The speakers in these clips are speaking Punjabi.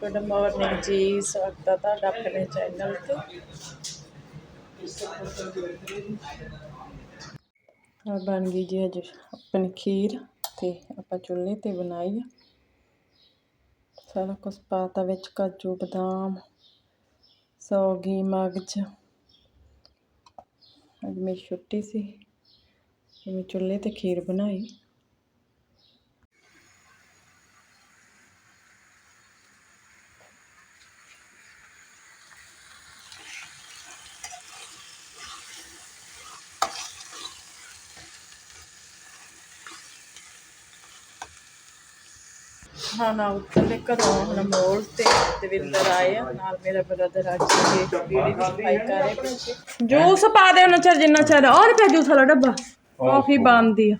ਗੁੱਡ ਮਾਰਨਿੰਗ ਜੀ ਸਵਾਗਤ ਹੈ ਤੁਹਾਡਾ ਆਪਣੇ ਚੈਨਲ ਤੇ। ਆ ਬਣ ਗਈ ਜੀ ਅੱਜ ਆਪਣੀ ਖੀਰ ਤੇ ਆਪਾਂ ਚੁੱਲ੍ਹੇ ਤੇ ਬਣਾਈ ਸਾਰਾ ਕੁਝ ਪਾਤਾ ਵਿੱਚ ਕਾਜੂ, ਬਦਾਮ ਸੌਗੀ ਮਗਜ। ਅੱਜ ਮੇਰੀ ਛੁੱਟੀ ਸੀ ਮੈਂ ਚੁੱਲ੍ਹੇ ਤੇ ਖੀਰ ਬਣਾਈ। ਹਾਂ ਨਾ ਉੱਤਲੇ ਘਰੋਂ ਹੁਣ ਮੋਲ ਤੇ ਦਵਿੰਦਰ ਆਏ ਆ ਨਾਲ ਮੇਰਾ ਬ੍ਰਦਰ ਅੱਜ ਦੇ ਵੀਡੀਓ ਸਫ਼ਾਈ ਕਰ ਰਹੇ ਪਿੱਛੇ ਜੂਸ ਪਾ ਦੇ ਉਹਨਾਂ ਚਿਰ ਜਿੰਨਾ ਚਿਰ। ਔਰ ਪਿਆ ਜੂਸ ਵਾਲਾ ਡੱਬਾ। ਕਾਫੀ ਬੰਦੀ ਆ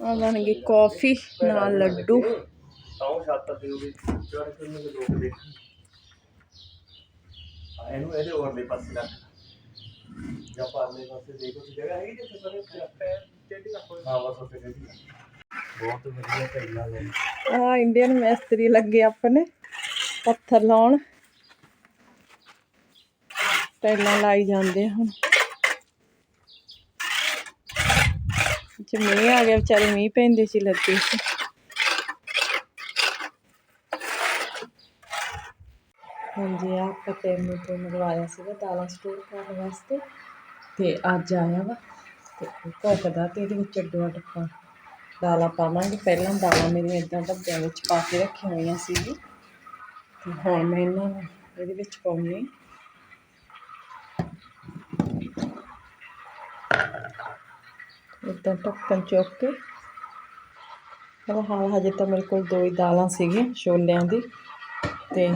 ਆ। ਬਣ ਗਈ ਕਾਫੀ ਨਾਲ ਲੱਡੂ। ਆਉਂ ਛੱਤ ਤੇ ਉਹ ਵੀ ਚੜ ਕੇ ਲੋਕ ਦੇਖ ਆ ਇਹਨੂੰ ਇਹਦੇ ਹੋਰ ਪਾਸੇ ਰੱਖ ਜਾਂ ਪਾਰਲੇ ਪਾਸੇ ਦੇਖੋ ਕਿ ਜਗ੍ਹਾ ਹੈਗੀ ਜਿੱਥੇ ਸਾਰੇ ਪੈਰ ਟੇਢੀ ਰੱਖੋ। ਹਾਂ ਬਸ ਉੱਥੇ ਟੇਢੀ ਬਹੁਤ ਵਧੀਆ ਟੈਲਾ ਲੈ ਆ ਇੰਡੀਅਨ ਮਿਸਤਰੀ ਲੱਗੇ ਆਪਣੇ ਪੱਥਰ ਲਾਉਣ। ਟੈਲਾਂ ਲਾਈ ਜਾਂਦੇ ਹੁਣ। ਜੇ ਮੀਂਹ ਆ ਗਿਆ ਵਿਚਾਰੇ ਮੀਂਹ ਪੈਂਦੇ ਸੀ ਲੱਗੇ ਸੀ। ਹਾਂਜੀ ਆ ਪਤੇ ਨੂੰ ਤੋਂ ਮੰਗਵਾਇਆ ਸੀਗਾ ਦਾਲਾਂ ਸਟੋਰ ਕਰਨ ਵਾਸਤੇ ਤੇ ਅੱਜ ਆਇਆ ਵਾ ਤੇ ਘਟਦਾ ਤੇ ਇਹਦੇ ਵਿੱਚ ਅੱਡੋ ਅੱਡ ਪਾ ਦਾਲਾਂ ਪਾਵਾਂਗੇ। ਪਹਿਲਾਂ ਦਾਲਾਂ ਮੇਰੀਆਂ ਇਦਾਂ ਡੱਬਿਆਂ ਵਿੱਚ ਪਾ ਕੇ ਰੱਖੀਆਂ ਹੋਈਆਂ ਸੀ ਤੇ ਹੁਣ ਮੈਂ ਇਹਨਾਂ ਨੂੰ ਇਹਦੇ ਵਿੱਚ ਪਾਉਣੀ ਇਦਾਂ ਢੱਕਣ ਚੁੱਕ ਕੇ। ਫਿਲਹਾਲ ਹਜੇ ਤਾਂ ਮੇਰੇ ਕੋਲ ਦੋ ਹੀ ਦਾਲਾਂ ਸੀਗੀਆਂ ਛੋਲਿਆਂ ਦੀ ਤੇ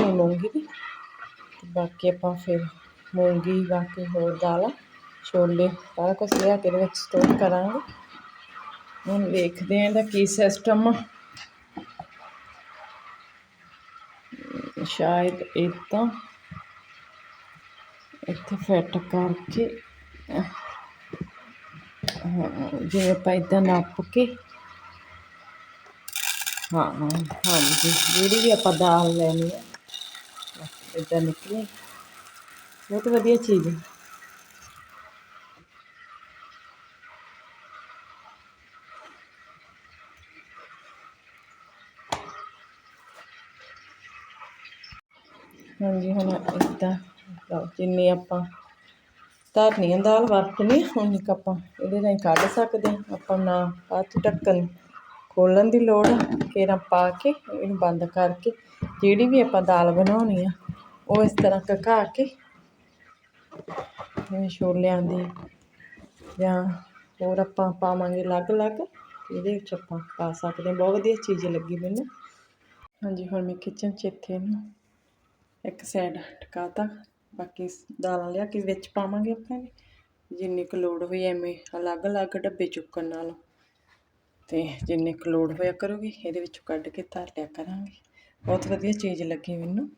ਇਹਨਾਂ ਨੂੰ ਲੂੰਗੀ। ਤੇ ਬਾਕੀ ਆਪਾਂ ਫਿਰ ਮੂੰਗੀ ਬਾਕੀ ਹੋਰ ਦਾਲਾਂ ਛੋਲੇ ਸਾਰਾ ਕੁਝ ਲਿਆ ਕੇ ਇਹਦੇ ਵਿੱਚ ਸਟੋਰ ਕਰਾਂਗੇ। ਹੁਣ ਵੇਖਦੇ ਹਾਂ ਇਹਦਾ ਕੀ ਸਿਸਟਮ ਆ। ਸ਼ਾਇਦ ਇਦਾਂ ਇੱਥੇ ਫਿੱਟ ਕਰਕੇ ਹਾਂ, ਜਿਵੇਂ ਆਪਾਂ ਇਦਾਂ ਨੱਪ ਕੇ ਹਾਂ ਹਾਂਜੀ ਜਿਹੜੀ ਵੀ ਆਪਾਂ ਦਾਲ ਲੈਣੀ ਹੈ ਇਦਾਂ ਨਿਕਲੇ। ਬਹੁਤ ਵਧੀਆ ਚੀਜ਼ ਹੈ। ਹਾਂਜੀ, ਹੁਣ ਇਦਾਂ ਜਿੰਨੀ ਆਪਾਂ ਧਰਨੀ ਦਾਲ ਵਰਤਣੀ ਉਨੀ ਕੁ ਆਪਾਂ ਇਹਦੇ ਨਾਲ ਕੱਢ ਸਕਦੇ ਹਾਂ ਆਪਾਂ ਨਾ ਹੱਥ ਢੱਕਣ ਖੋਲਣ ਦੀ ਲੋੜ ਆ ਪਾ ਕੇ ਇਹਨੂੰ ਬੰਦ ਕਰਕੇ ਜਿਹੜੀ ਵੀ ਆਪਾਂ ਦਾਲ ਬਣਾਉਣੀ ਆ ਉਹ ਇਸ ਤਰ੍ਹਾਂ ਕਕਾ ਕੇ ਜਿਵੇਂ ਛੋਲਿਆਂ ਦੀ ਜਾਂ ਹੋਰ ਆਪਾਂ ਪਾਵਾਂਗੇ ਅਲੱਗ-ਅਲੱਗ ਇਹਦੇ ਵਿੱਚ ਆਪਾਂ ਪਾ ਸਕਦੇ ਹਾਂ। ਬਹੁਤ ਵਧੀਆ ਚੀਜ਼ ਲੱਗੀ ਮੈਨੂੰ। ਹਾਂਜੀ, ਹੁਣ ਮੈਂ ਕਿਚਨ 'ਚ ਇੱਥੇ ਇਹਨੂੰ ਇੱਕ ਸਾਈਡ ਟਿਕਾਤਾ। ਬਾਕੀ ਦਾਲਾਂ ਲਿਆ ਕੇ ਵਿੱਚ ਪਾਵਾਂਗੇ ਆਪਾਂ ਇਹਦੇ। ਜਿੰਨੀ ਕੁ ਲੋੜ ਹੋਈ ਐਵੇਂ ਅਲੱਗ-ਅਲੱਗ ਡੱਬੇ ਚੁੱਕਣ ਨਾਲੋਂ। ਤੇ ਜਿੰਨੀ ਕੁ ਲੋੜ ਹੋਇਆ ਕਰੂਗੀ, ਇਹਦੇ ਵਿੱਚੋਂ ਕੱਢ ਕੇ ਧਰ ਲਿਆ ਕਰਾਂਗੇ। ਬਹੁਤ ਵਧੀਆ ਚੀਜ਼ ਲੱਗੀ ਮੈਨੂੰ।